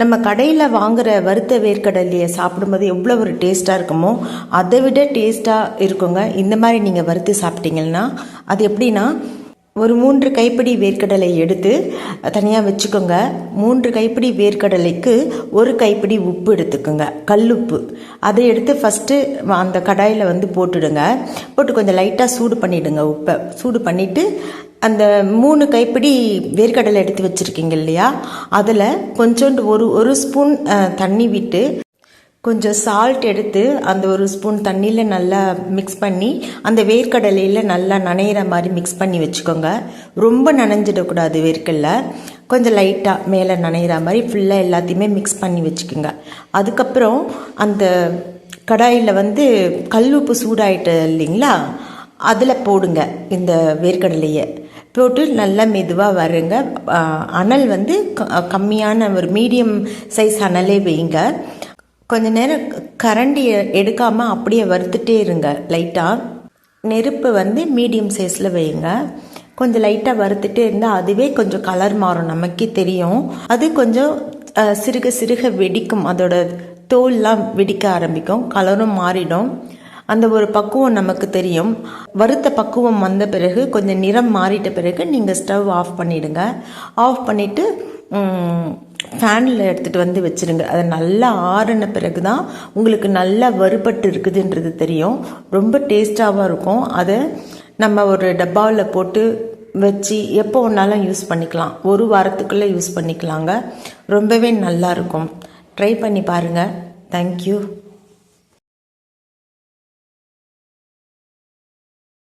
நம்ம கடையில் வாங்குகிற வறுத்த வேர்க்கடலையை சாப்பிடும்போது எவ்வளோ ஒரு டேஸ்ட்டாக இருக்குமோ அதை விட டேஸ்ட்டாக இருக்குங்க. இந்த மாதிரி நீங்கள் வறுத்து சாப்பிட்டீங்கன்னா அது எப்படின்னா ஒரு மூன்று கைப்பிடி வேர்க்கடலை எடுத்து தனியாக வச்சுக்கோங்க. மூன்று கைப்பிடி வேர்க்கடலைக்கு ஒரு கைப்பிடி உப்பு எடுத்துக்கோங்க. கல்லுப்பு அதை எடுத்து ஃபஸ்ட்டு அந்த கடாயில் வந்து போட்டுடுங்க. போட்டு கொஞ்சம் லைட்டாக சூடு பண்ணிவிடுங்க உப்பை. சூடு பண்ணிவிட்டு அந்த மூணு கைப்பிடி வேர்க்கடலை எடுத்து வச்சுருக்கீங்க இல்லையா? அதில் கொஞ்சோண்டு ஒரு ஒரு ஸ்பூன் தண்ணி விட்டு கொஞ்சம் சால்ட் எடுத்து அந்த ஒரு ஸ்பூன் தண்ணியில் நல்லா மிக்ஸ் பண்ணி அந்த வேர்க்கடலையில் நல்லா நனையிற மாதிரி மிக்ஸ் பண்ணி வச்சுக்கோங்க. ரொம்ப நனைஞ்சிடக்கூடாது வேர்க்கடல. கொஞ்சம் லைட்டாக மேலே நனையிற மாதிரி ஃபுல்லாக எல்லாத்தையுமே மிக்ஸ் பண்ணி வச்சுக்கோங்க. அதுக்கப்புறம் அந்த கடாயில் வந்து கல்லுப்பு சூடாயிட்டு இல்லைங்களா? அதில் போடுங்க இந்த வேர்க்கடலையை. போட்டு நல்லா மெதுவாக வருங்க. அனல் வந்து க- கம்மியான ஒரு மீடியம் சைஸ் அனலே வைங்க. கொஞ்ச நேரம் கரண்டி எடுக்காமல் அப்படியே வறுத்துட்டே இருங்க லைட்டாக நெருப்பு வந்து மீடியம் சைஸில் வைங்க. கொஞ்சம் லைட்டாக வறுத்துட்டே இருந்தால் அதுவே கொஞ்சம் கலர் மாறும் நமக்கே தெரியும். அது கொஞ்சம் சிறுக சிறுக வெடிக்கும். அதோட தோல்லாம் வெடிக்க ஆரம்பிக்கும் கலரும் மாறிடும். அந்த ஒரு பக்குவம் நமக்கு தெரியும். வறுத்த பக்குவம் வந்த பிறகு கொஞ்சம் நிறம் மாறிட்ட பிறகு நீங்கள் ஸ்டவ் ஆஃப் பண்ணிவிடுங்க ஆஃப் பண்ணிவிட்டு ஃபேனில் எடுத்துகிட்டு வந்து வச்சுருங்க. அதை நல்லா ஆறின பிறகு தான் உங்களுக்கு நல்லா வறுபட்டு இருக்குதுன்றது தெரியும். ரொம்ப டேஸ்ட்டாகவும் இருக்கும். அதை நம்ம ஒரு டப்பாவில் போட்டு வச்சு எப்போ ஒன்றாலும் யூஸ் பண்ணிக்கலாம். ஒரு வாரத்துக்குள்ளே யூஸ் பண்ணிக்கலாங்க. ரொம்பவே நல்லா இருக்கும். ட்ரை பண்ணி பாருங்கள் தேங்க்யூ